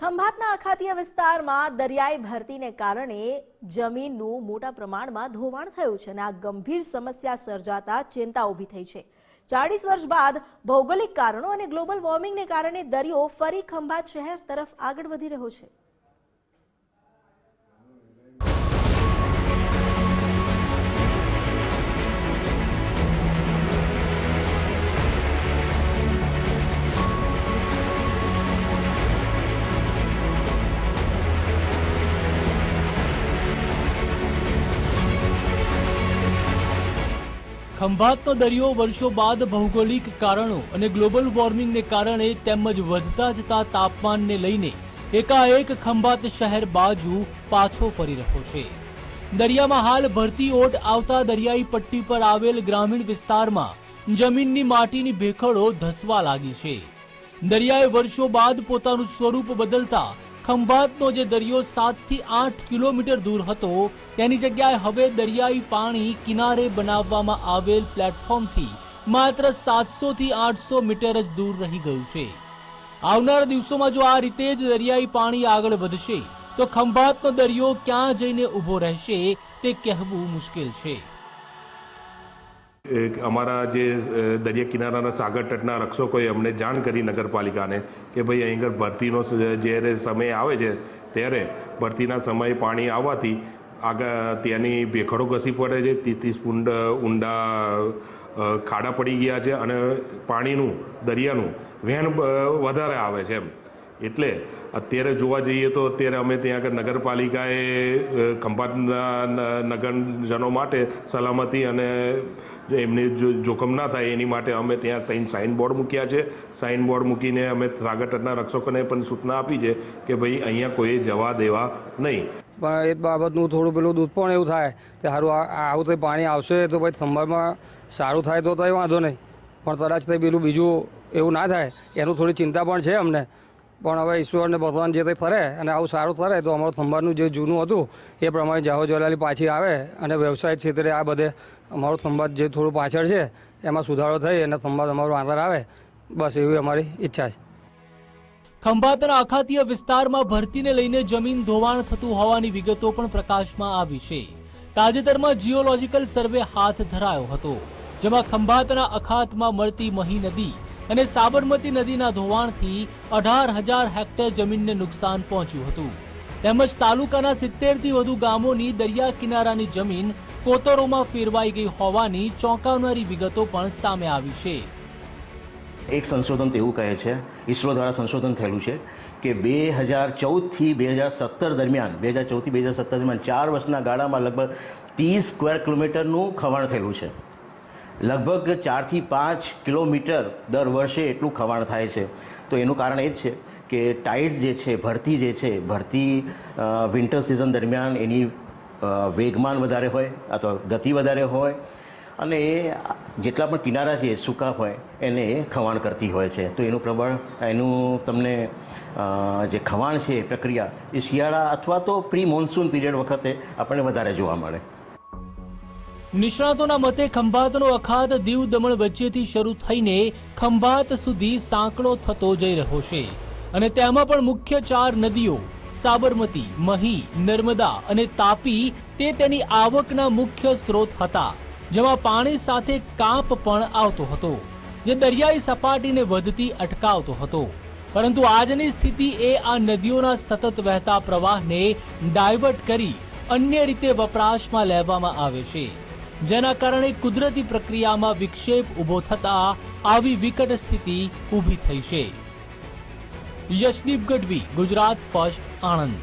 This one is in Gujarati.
ખંભાતના અખાતીય વિસ્તારમાં દરિયાઈ ભરતીને કારણે જમીનનું મોટા પ્રમાણમાં ધોવાણ થયું છે અને આ ગંભીર સમસ્યા સર્જાતા ચિંતા ઊભી થઈ છે. ચાળીસ વર્ષ બાદ ભૌગોલિક કારણો અને ગ્લોબલ વોર્મિંગને કારણે દરિયો ફરી ખંભાત શહેર તરફ આગળ વધી રહ્યો છે. ખંભાતનો દરિયો વર્ષો બાદ ભૌગોલિક કારણો અને ગ્લોબલ વોર્મિંગને કારણે તેમજ વધતા જતા તાપમાનને લઈને એકાએક ખંભાત શહેર બાજુ પાછો ફરી રહ્યો છે. દરિયામાં હાલ ભરતી ઓટ આવતા દરિયાઈ પટ્ટી પર આવેલ ગ્રામીણ વિસ્તારમાં જમીનની માટીની ભેખડો ધસવા લાગી છે. દરિયાએ વર્ષો બાદ પોતાનું સ્વરૂપ બદલતા ખંભાતનો જે દરિયો સાતથી આઠ કિલોમીટર દૂર હતો, તેની જગ્યાએ હવે દરિયાઈ પાણી કિનારે બનાવવામાં આવેલ પ્લેટફોર્મથી માત્ર સાતસોથી આઠસો મીટર જ દૂર રહી ગયું છે. આવનારા દિવસોમાં જો આ રીતે જ દરિયાઈ પાણી આગળ વધશે, તો ખંભાતનો દરિયો ક્યાં જઈને ઊભો રહેશે, તે કહેવું મુશ્કેલ છે. અમારા જે દરિયા કિનારાના સાગર તટના રક્ષકોએ અમને જાણ કરી નગરપાલિકાને કે ભાઈ અહીં આગળ ભરતીનો જ્યારે સમય આવે છે, ત્યારે ભરતીના સમયે પાણી આવવાથી આગળ ત્યાંની ભેખડો ઘસી પડે છે ત્રીસ ત્રીસ ફૂટ ઊંડા ખાડા પડી ગયા છે અને પાણીનું, દરિયાનું વહેણ વધારે આવે છે એમ. એટલે અત્યારે જોવા જઈએ તો અત્યારે અમે ત્યાં આગળ નગરપાલિકાએ ખંભાતના નગરજનો માટે સલામતી અને એમને જોખમ ના થાય એની માટે અમે ત્યાં ત્રણ સાઇન બોર્ડ મૂક્યા છે. સાઇન બોર્ડ મૂકીને અમે સાગર તટના રક્ષકોને પણ સૂચના આપી છે કે ભાઈ અહીંયા કોઈ જવા દેવા નહીં. પણ એ બાબતનું થોડું પેલું દૂધ પણ એવું થાય કે સારું આવું તો પાણી આવશે તો ભાઈ થંભામાં સારું થાય તો તો વાંધો નહીં. પણ કદાચ તે પેલું બીજું એવું ના થાય, એનું થોડી ચિંતા પણ છે અમને. પણ હવે ઈશ્વરને ભગવાન જે કંઈ ફરે અને આવું સારું ફરે તો અમારું થંભારનું જે જૂનું હતું, એ પ્રમાણે જાહો જલાલી પાછી આવે અને વ્યવસાય ક્ષેત્રે આ બધે અમારું થંભાત જે થોડું પાછળ છે, એમાં સુધારો થઈ અને થંભાત અમારું આગળ આવે. બસ એવી અમારી ઈચ્છા છે. ખંભાતના અખાતીય વિસ્તારમાં ભરતીને લઈને જમીન ધોવાણ થતું હોવાની વિગતો પણ પ્રકાશમાં આવી છે. તાજેતરમાં જીઓલોજીકલ સર્વે હાથ ધરાયો હતો, જેમાં ખંભાતના અખાતમાં મળતી મહી નદી અને સાબરમતી નદીના ધોવાણથી અઢાર હજાર હેક્ટર જમીનને નુકસાન પહોંચ્યું હતું. તેમજ તાલુકાના સિત્તેરથી વધુ ગામોની દરિયા કિનારાની જમીન કોતરોમાં ફેરવાઈ ગઈ હોવાની ચોંકાવનારી વિગતો પણ સામે આવી છે. એક સંશોધન તેવું કહે છે ઇસરો દ્વારા સંશોધન થયેલું છે કે બે હજાર ચૌદથી બે હજાર સત્તર દરમિયાન, બે હજાર ચૌદથી બે હજાર સત્તર દરમિયાન ચાર વર્ષના ગાળામાં લગભગ ત્રીસ સ્ક્વેર કિલોમીટરનું ખવાણ થયેલું છે. લગભગ ચારથી પાંચ કિલોમીટર દર વર્ષે એટલું ખવાણ થાય છે. તો એનું કારણ એ જ છે કે ટાઇડ જે છે, ભરતી જે છે, ભરતી વિન્ટર સિઝન દરમિયાન એની વેગમાન વધારે હોય અથવા ગતિ વધારે હોય અને એ જેટલા પણ કિનારા છે સૂકા હોય એને એ ખવાણ કરતી હોય છે. તો એનું પ્રબળ, એનું તમને જે ખવાણ છે પ્રક્રિયા એ શિયાળા અથવા તો પ્રી મોન્સૂન પીરિયડ વખતે આપણને વધારે જોવા મળે. નિષ્ણાતોના મતે ખંભાતનો અખાત દીવ દમણ વચ્ચેથી શરૂ થઈને ખંભાત સુધી સાંકડો થતો જઈ રહ્યો છે. અને તેમાં પણ મુખ્ય ચાર નદીઓ, સાબરમતી, મહી, નર્મદા અને તાપી તે તેની આવકના મુખ્ય સ્ત્રોત હતા, જેમાં પાણી સાથે કાંપ પણ આવતો હતો, જે દરિયાઈ સપાટીને વધતી અટકાવતો હતો. પરંતુ આજની સ્થિતિ એ આ નદીઓના સતત વહેતા પ્રવાહને ડાયવર્ટ કરી અન્ય રીતે વપરાશમાં લેવામાં આવે છે. જેના કારણે કુદરતી પ્રક્રિયામાં વિક્ષેપ ઊભો થતા આવી વિકટ સ્થિતિ ઊભી થઈ છે. યશદીપ ગઢવી, ગુજરાત ફર્સ્ટ, આણંદ.